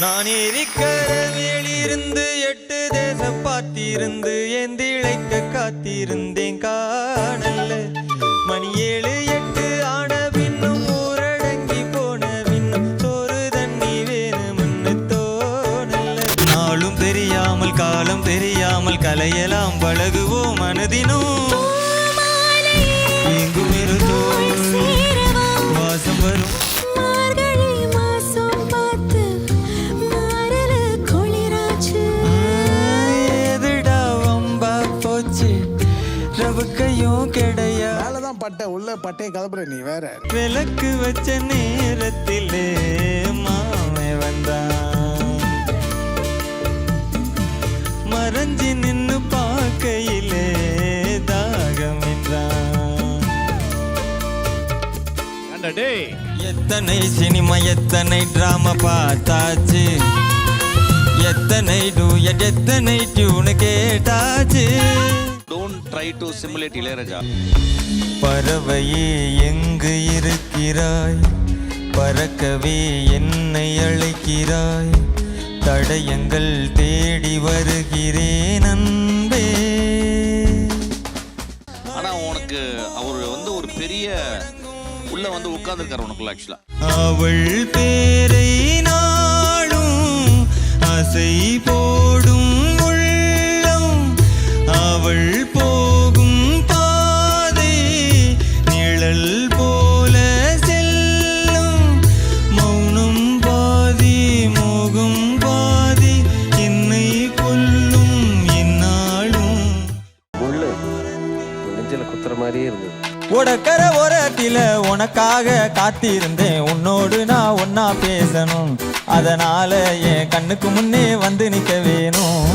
நான் இருக்கிற மேலிருந்து எட்டு தேசம் பார்த்திருந்து எந்திழைக்க காத்திருந்தேன் காணல்ல. மணி ஏழு எட்டு ஆன பின்னும் ஊரடங்கி போன பின்னும் சோறு தண்ணி வேணும்னு தோணல்ல. நாளும் தெரியாமல் காலம் தெரியாமல் கலையலாம் பழகுவோம் மனதினும். ரவுக்கையும் கிடையா? மேலதான் பட்டை உள்ள பட்டையை கலப்புற நீ வேற. விளக்கு வச்ச நேரத்திலே மாமே வந்தான். மறைஞ்சு நின்னு பார்க்கையிலே தாகம் எத்தனை சினிமா எத்தனை டிராமா பார்த்தாச்சு? எத்தனை டூயட் எத்தனை டியூனு கேட்டாச்சு? Don't try to simulate Ilaiyaraaja. பறவையே எங்கு இருக்கிறாய்? பறக்கவே என்னை அழைக்கிறாய்? தடயங்கள் தேடி வருகிறேன் அன்பே. ஆனா உனக்கு அவர் வந்து ஒரு பெரிய உள்ள வந்து உட்கார்ந்துருக்காரு உனக்குள்ள ஆக்சுவலா அவள் பேரை நாளும் அசை போடும். அவள் போகும் பாதை நிழல் போல செல்லும். மௌனம் பாதி மோகம் பாதி என்னை கொல்லும் என்னாலும் முள்ளு நெஞ்சில குத்துற மாதிரியே இருந்தது. உடக்கர ஓரத்தில உனக்காக காத்திருந்தேன். உன்னோடு நான் ஒன்னா பேசணும். அதனால என் கண்ணுக்கு முன்னே வந்து நிக்க வேணும்.